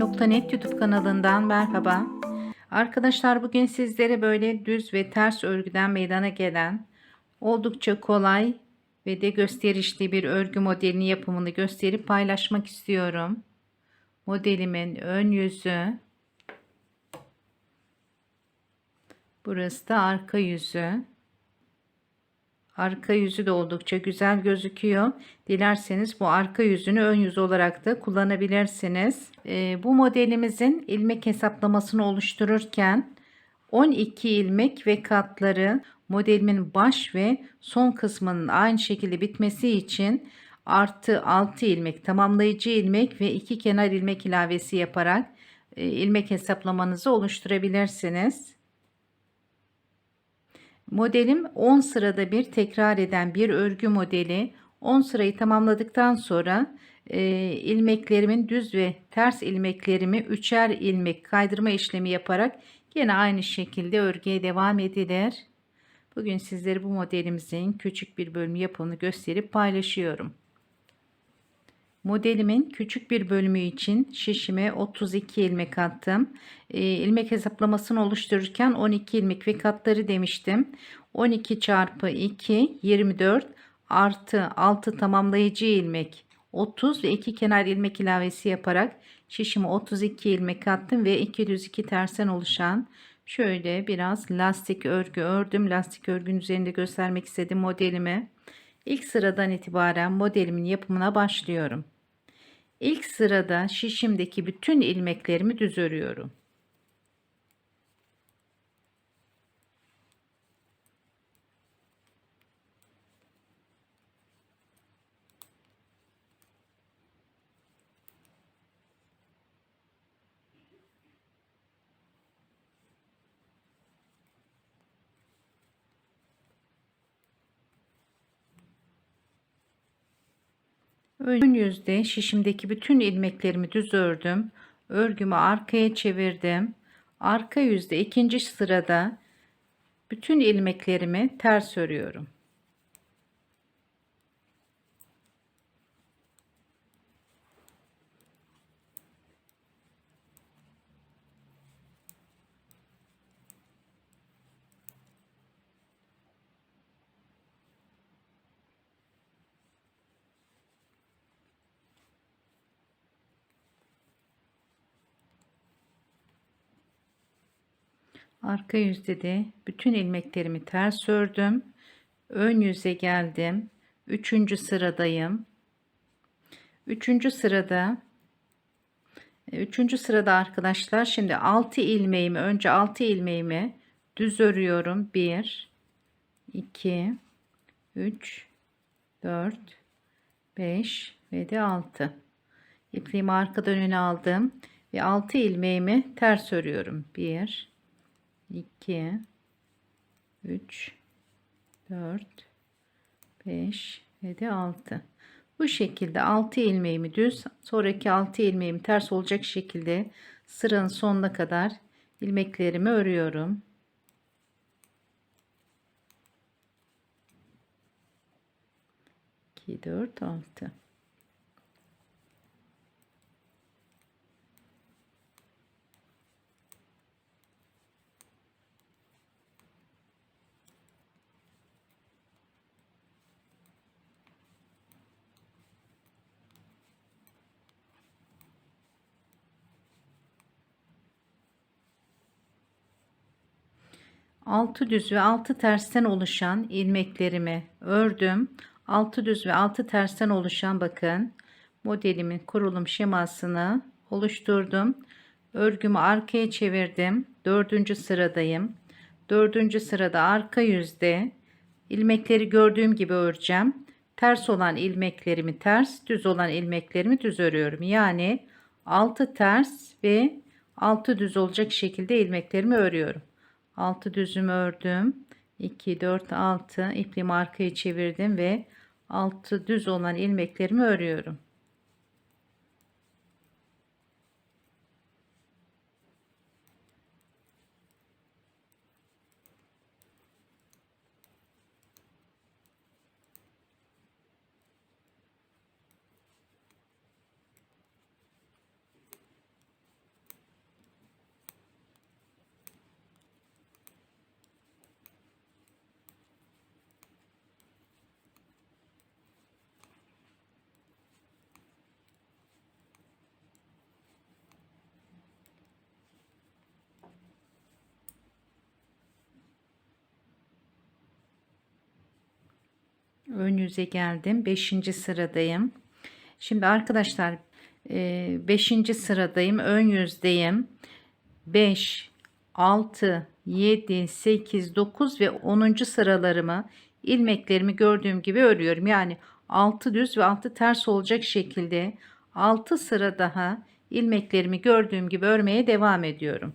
Örgücüleri.net YouTube kanalından merhaba. Arkadaşlar bugün sizlere böyle düz ve ters örgüden meydana gelen oldukça kolay ve de gösterişli bir örgü modelini yapımını gösterip paylaşmak istiyorum. Modelimin ön yüzü. Burası da arka yüzü. Arka yüzü de oldukça güzel gözüküyor. Dilerseniz bu arka yüzünü ön yüz olarak da kullanabilirsiniz. Ee, bu modelimizin ilmek hesaplamasını oluştururken 12 ilmek ve katları modelimin baş ve son kısmının aynı şekilde bitmesi için artı 6 ilmek tamamlayıcı ilmek ve 2 kenar ilmek ilavesi yaparak e, ilmek hesaplamanızı oluşturabilirsiniz. Modelim 10 sırada bir tekrar eden bir örgü modeli. 10 sırayı tamamladıktan sonra e, ilmeklerimin düz ve ters ilmeklerimi üçer ilmek kaydırma işlemi yaparak yine aynı şekilde örgüye devam edilir. Bugün sizlere bu modelimizin küçük bir bölümü yapımını gösterip paylaşıyorum. Modelimin küçük bir bölümü için şişime 32 ilmek attım. E, ilmek hesaplamasını oluştururken 12 ilmek ve katları demiştim. 12 çarpı 2 24 artı 6 tamamlayıcı ilmek 30 ve 2 kenar ilmek ilavesi yaparak şişime 32 ilmek attım ve 2 düz 2 tersen oluşan şöyle biraz lastik örgü ördüm. Lastik örgünün üzerinde göstermek istedim modelimi. İlk sıradan itibaren modelimin yapımına başlıyorum. İlk sırada şişimdeki bütün ilmeklerimi düz örüyorum. Ön yüzde şişimdeki bütün ilmeklerimi düz ördüm. Örgümü arkaya çevirdim. Arka yüzde ikinci sırada bütün ilmeklerimi ters örüyorum. Arka yüzde de bütün ilmeklerimi ters ördüm. Ön yüze geldim. Üçüncü sıradayım. Üçüncü sırada Üçüncü sırada arkadaşlar şimdi 6 ilmeğimi önce 6 ilmeğimi düz örüyorum. 1 2 3 4 5 ve de 6 ipliğimi arkadan öne aldım ve 6 ilmeğimi ters örüyorum. 1 2 3 4 5 ve de 6 bu şekilde 6 ilmeğimi düz sonraki 6 ilmeğimi ters olacak şekilde sıranın sonuna kadar ilmeklerimi örüyorum. 2 4 6 6 düz ve 6 tersten oluşan ilmeklerimi ördüm. 6 düz ve 6 tersten oluşan bakın modelimin kurulum şemasını oluşturdum. Örgümü arkaya çevirdim. 4. sıradayım. 4. sırada arka yüzde ilmekleri gördüğüm gibi öreceğim. Ters olan ilmeklerimi ters, düz olan ilmeklerimi düz örüyorum. Yani 6 ters ve 6 düz olacak şekilde ilmeklerimi örüyorum. 6 düzüm ördüm. 2 4 6 ipliğimi arkaya çevirdim ve 6 düz olan ilmeklerimi örüyorum. Ön yüze geldim 5. sıradayım şimdi arkadaşlar 5. sıradayım ön yüzdeyim 5 6 7 8 9 ve 10. sıralarımı ilmeklerimi gördüğüm gibi örüyorum yani 6 düz ve 6 ters olacak şekilde 6 sıra daha ilmeklerimi gördüğüm gibi örmeye devam ediyorum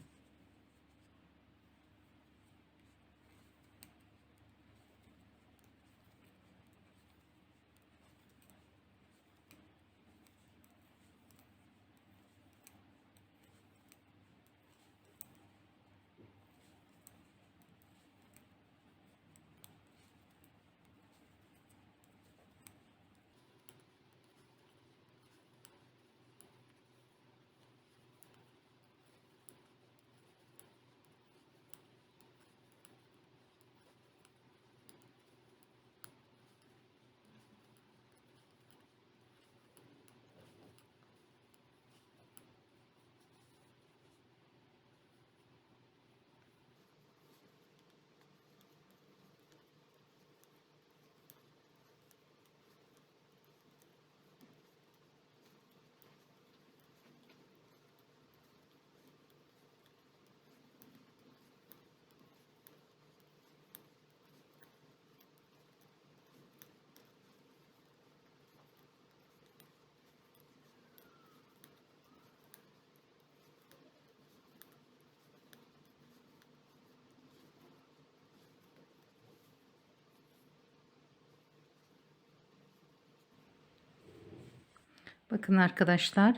Bakın arkadaşlar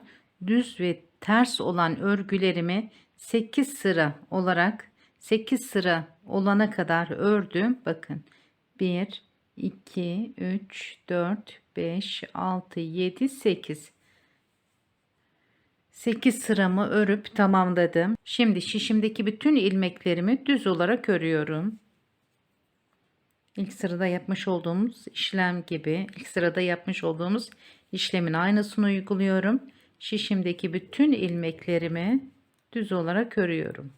düz ve ters olan örgülerimi 8 sıra olarak 8 sıra olana kadar ördüm. Bakın 1 2 3 4 5 6 7 8 8 sıramı örüp tamamladım. Şimdi şişimdeki bütün ilmeklerimi düz olarak örüyorum. İlk sırada yapmış olduğumuz işlem gibi ilk sırada yapmış olduğumuz işlemin aynısını uyguluyorum. Şişimdeki bütün ilmeklerimi düz olarak örüyorum.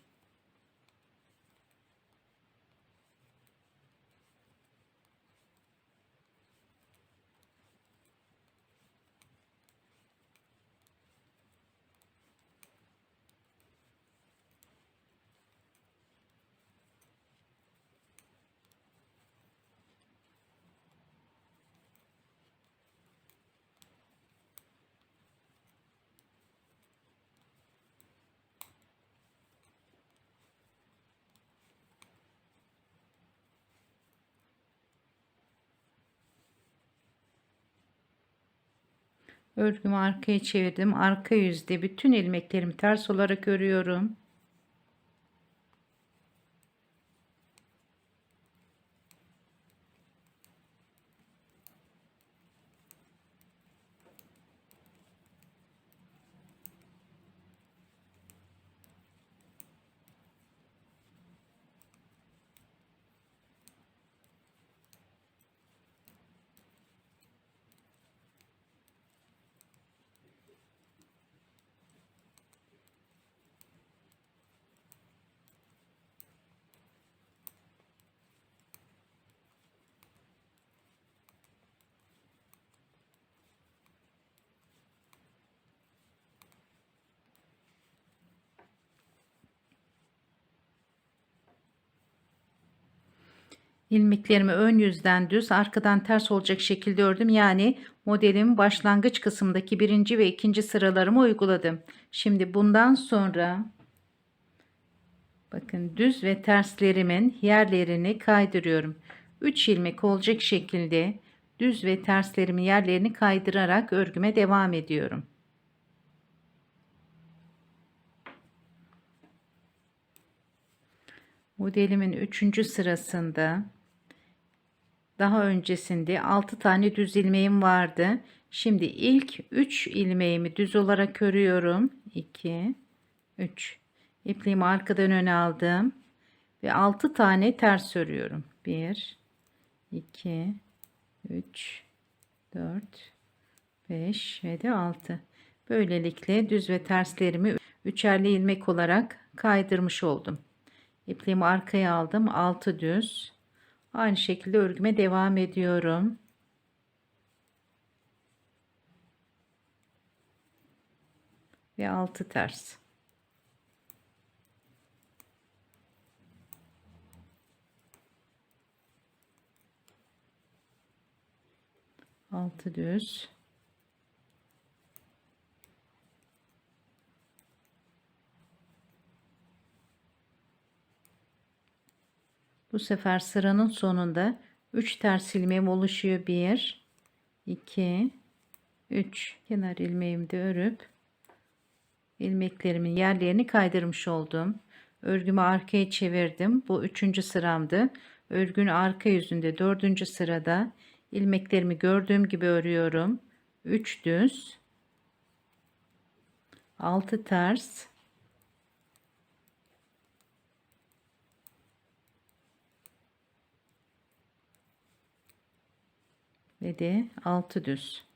Örgümü arkaya çevirdim. Arka yüzde bütün ilmeklerimi ters olarak örüyorum. İlmeklerimi ön yüzden düz arkadan ters olacak şekilde ördüm. Yani modelimin başlangıç kısmındaki birinci ve ikinci sıralarımı uyguladım. Şimdi bundan sonra bakın düz ve terslerimin yerlerini kaydırıyorum. 3 ilmek olacak şekilde düz ve terslerimin yerlerini kaydırarak örgüme devam ediyorum. Modelimin 3. sırasında daha öncesinde 6 tane düz ilmeğim vardı. Şimdi ilk 3 ilmeğimi düz olarak örüyorum. 2 3 ipliğimi arkadan öne aldım ve 6 tane ters örüyorum. 1 2 3 4 5 ve de 6. Böylelikle düz ve terslerimi üçerli ilmek olarak kaydırmış oldum. İpliğimi arkaya aldım. 6 düz Aynı şekilde örgüme devam ediyorum. Ve altı ters. Altı düz. Bu sefer sıranın sonunda 3 ters ilmeğim oluşuyor. 1 2 3 kenar ilmeğimi de örüp ilmeklerimin yerlerini kaydırmış oldum. Örgümü arkaya çevirdim. Bu üçüncü sıramdı. Örgünün arka yüzünde dördüncü sırada ilmeklerimi gördüğüm gibi örüyorum. 3 düz 6 ters ve de 6 düz.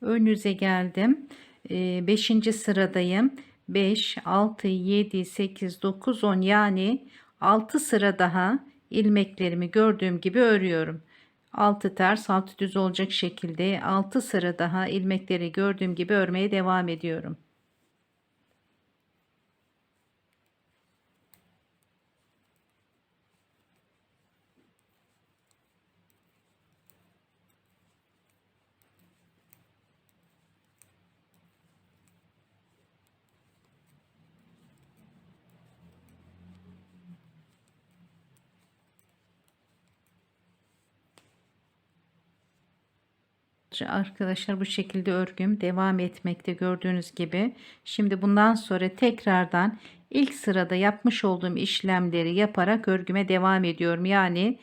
Ön yüze geldim. 5. Ee, sıradayım. 5, 6, 7, 8, 9, 10 yani 6 sıra daha ilmeklerimi gördüğüm gibi örüyorum. 6 ters 6 düz olacak şekilde 6 sıra daha ilmekleri gördüğüm gibi örmeye devam ediyorum. Arkadaşlar bu şekilde örgüm devam etmekte gördüğünüz gibi. Şimdi bundan sonra tekrardan ilk sırada yapmış olduğum işlemleri yaparak örgüme devam ediyorum. Yani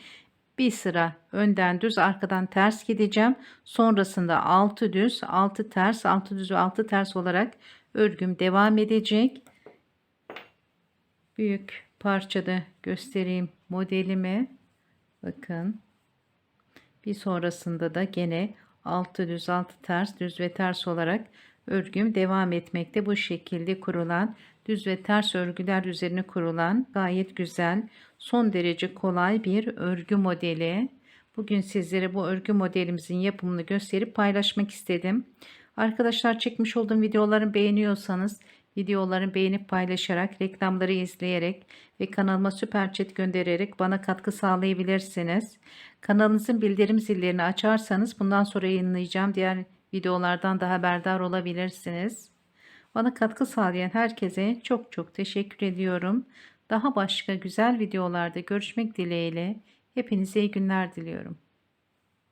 bir sıra önden düz arkadan ters gideceğim. Sonrasında 6 düz 6 ters 6 düz ve 6 ters olarak örgüm devam edecek. Büyük parçada göstereyim modelimi. Bakın. Bir sonrasında da gene 6 düz 6 ters düz ve ters olarak örgüm devam etmekte. Bu şekilde kurulan düz ve ters örgüler üzerine kurulan gayet güzel son derece kolay bir örgü modeli. Bugün sizlere bu örgü modelimizin yapımını gösterip paylaşmak istedim. Arkadaşlar çekmiş olduğum videoları beğeniyorsanız videolarımı beğenip paylaşarak, reklamları izleyerek ve kanalıma süper chat göndererek bana katkı sağlayabilirsiniz. Kanalınızın bildirim zillerini açarsanız bundan sonra yayınlayacağım diğer videolardan da haberdar olabilirsiniz. Bana katkı sağlayan herkese çok çok teşekkür ediyorum. Daha başka güzel videolarda görüşmek dileğiyle hepinize iyi günler diliyorum.